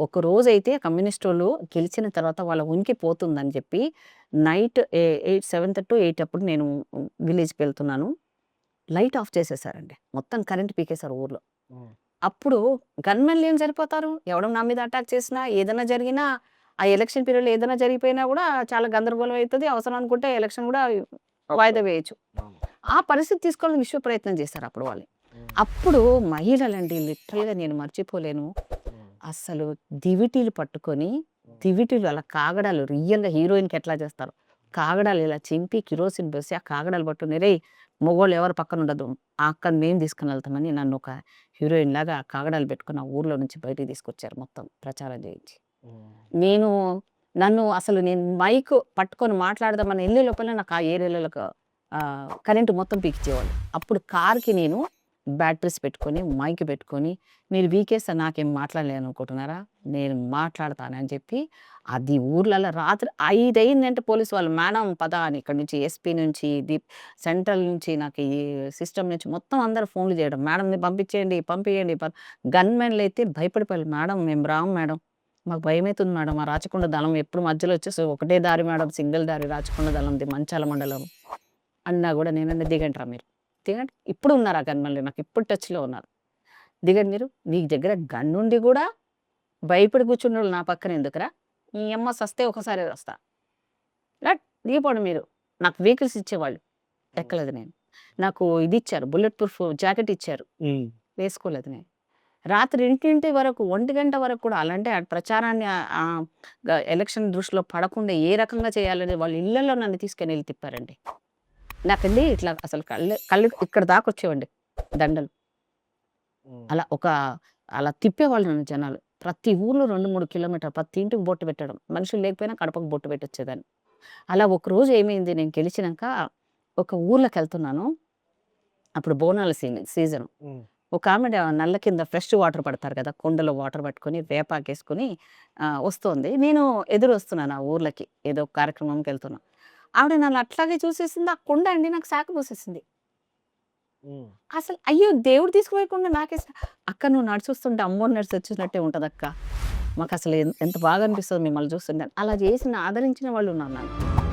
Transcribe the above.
ఒక రోజైతే కమ్యూనిస్ట్ వాళ్ళు గెలిచిన తర్వాత వాళ్ళ ఉనికి పోతుందని చెప్పి night eight seven thirty eight అప్పుడు నేను విలేజ్కి వెళ్తున్నాను. లైట్ ఆఫ్ చేసేసారండి. మొత్తం కరెంట్ పీకేశారు ఊర్లో. అప్పుడు గన్మెన్లు ఏం సరిపోతారు ఎవడం నా మీద అటాక్ చేసినా ఏదైనా జరిగినా ఆ ఎలక్షన్ పీరియడ్లో ఏదైనా జరిగిపోయినా కూడా చాలా గందరగోళం అవుతుంది. అవసరం అనుకుంటే ఎలక్షన్ కూడా వాయిదా వేయచ్చు. ఆ పరిస్థితి తీసుకోవాలని విశ్వ ప్రయత్నం చేశారు అప్పుడు వాళ్ళు. అప్పుడు మహిళలండి లిటరల్గా నేను మర్చిపోలేను. అసలు దివిటీలు పట్టుకొని దివిటీలు అలా కాగడాలు రియల్గా హీరోయిన్కి ఎట్లా చేస్తారు. కాగడాలు ఇలా చింపి కిరోసిన్ పోసి ఆ కాగడాలు పట్టుకుని రే మొగోళ్ళు ఎవరు పక్కన ఉండదు ఆ అక్కని మేము తీసుకుని వెళ్తామని నన్ను ఒక హీరోయిన్ లాగా కాగడాలు పెట్టుకుని ఆ ఊర్లో నుంచి బయటికి తీసుకొచ్చారు మొత్తం ప్రచారం చేయించి. నేను నన్ను అసలు నేను మైక్ పట్టుకొని మాట్లాడదామని వెళ్ళే లోపల నాకు ఆ ఏరియాలకు కరెంటు మొత్తం పీకిచ్చేవాళ్ళు. అప్పుడు కార్కి నేను బ్యాటరీస్ పెట్టుకొని మైక్ పెట్టుకొని మీరు వీకేస్ నాకేం మాట్లాడలేను అనుకుంటున్నారా నేను మాట్లాడతానని చెప్పి అది ఊర్లలో రాత్రి ఐదు పోలీసు వాళ్ళు మేడం పద అని ఇక్కడ నుంచి ఎస్పీ నుంచి దీప్ సెంట్రల్ నుంచి నాకు ఈ సిస్టమ్ నుంచి మొత్తం అందరు ఫోన్లు చేయడం. మేడంని పంపించేయండి పంపించండి గన్మెన్లు అయితే భయపడిపోయారు. మేడం మేము రాము మేడం. మాకు భయమవుతుంది మేడం. ఆ రాచకొండ దళం ఎప్పుడు మధ్యలో వచ్చేసి ఒకటే దారి మేడం సింగిల్ దారి రాచకొండ దళంది మంచాల మండలం అన్నా కూడా నేనన్నా దిగంటారా మీరు? దిగండి. ఇప్పుడు ఉన్నారు ఆ గన్మల్ని. నాకు ఇప్పుడు టచ్లో ఉన్నారు. దిగండి మీరు. నీ దగ్గర గన్నుండి కూడా భయపడి కూర్చున్న నా పక్కన ఎందుకురా? ఈ అమ్మ సస్తే ఒకసారి వస్తా. లట్ దిగిపోండి మీరు. నాకు వెహికల్స్ ఇచ్చేవాళ్ళు. ఎక్కలేదు నేను. నాకు ఇది ఇచ్చారు. బుల్లెట్ ప్రూఫ్ జాకెట్ ఇచ్చారు. వేసుకోలేదు నేను. రాత్రి ఇంటింటి వరకు ఒంటి గంట వరకు కూడా అలాంటి ఆ ప్రచారాన్ని ఎలక్షన్ దృష్టిలో పడకుండా ఏ రకంగా చేయాలని వాళ్ళ ఇళ్ళలో నన్ను తీసుకొని వెళ్ళి తిప్పారండి. నాకండి ఇట్లా అసలు కళ్ళు కళ్ళు ఇక్కడ దాకా వచ్చేవండి దండలు. అలా ఒక అలా తిప్పేవాళ్ళు నన్ను జనాలు. ప్రతి ఊర్లో రెండు మూడు కిలోమీటర్ ప్రతి ఇంటికి బొట్టు పెట్టడం. మనుషులు లేకపోయినా కడపకు బొట్టు పెట్టొచ్చేదాన్ని. అలా ఒక రోజు ఏమైంది నేను గెలిచినాక ఒక ఊర్లోకి వెళ్తున్నాను. అప్పుడు బోనాల సీజన్. సీజన్ ఒక ఆమె నల్ల కింద ఫ్రెష్ వాటర్ పడతారు కదా కొండలో వాటర్ పట్టుకొని వేపాకేసుకొని వస్తోంది. నేను ఎదురు వస్తున్నాను ఆ ఊర్లకి. ఏదో కార్యక్రమంకి వెళ్తున్నా. ఆవిడ నన్ను అట్లాగే చూసేసింది ఆ కొండ అండి నాకు శాఖ పోసేసింది. అసలు అయ్యో దేవుడు తీసుకుపోయకుండా నాకే అక్క నువ్వు నడిచొస్తుంటే అమ్మో నడిచి వచ్చినట్టే ఉంటుంది అక్క మాకు అసలు ఎంత బాగా అనిపిస్తుంది మిమ్మల్ని చూస్తుంటే. అలా చేసిన ఆదరించిన వాళ్ళు ఉన్నారు నాకు